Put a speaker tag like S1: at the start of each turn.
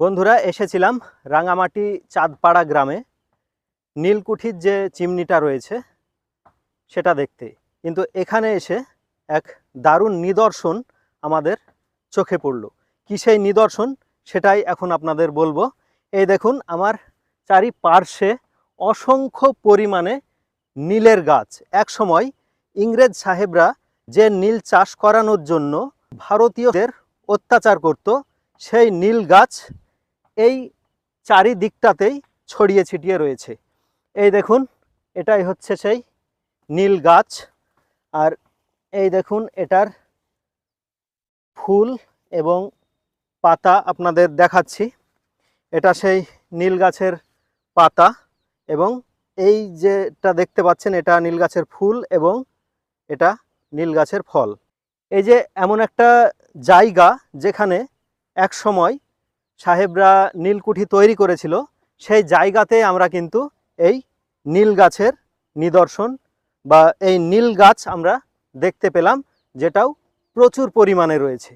S1: বন্ধুরা, এসেছিলাম রাঙামাটি চাঁদপাড়া গ্রামে। নীলকুঠির যে চিমনিটা রয়েছে, সেটা দেখতে। কিন্তু এখানে এসে এক দারুণ নিদর্শন আমাদের চোখে পড়ল। কি সেই নিদর্শন? সেটাই এখন আপনাদের বলব। এই দেখুন, আমার চারিপার্শ্বে অসংখ্য পরিমাণে নীলের গাছ। এক সময় ইংরেজ সাহেবরা যে নীল চাষ করানোর জন্য ভারতীয়দের অত্যাচার করত, সেই নীল গাছ এই চারিদিকটাতেই ছড়িয়ে ছিটিয়ে রয়েছে। এই দেখুন, এটাই হচ্ছে সেই নীল গাছ। আর এই দেখুন, এটার ফুল এবং পাতা আপনাদের দেখাচ্ছি। এটা সেই নীল গাছের পাতা এবং এই যেটা দেখতে পাচ্ছেন, এটা নীল গাছের ফুল এবং এটা নীল গাছের ফল। এই যে এমন একটা জায়গা যেখানে এক সময় সাহেবরা নীলকুঠি তৈরি করেছিল, সেই জায়গাতে আমরা কিন্তু এই নীল গাছের নিদর্শন বা এই নীল গাছ আমরা দেখতে পেলাম, যেটাও প্রচুর পরিমাণে রয়েছে।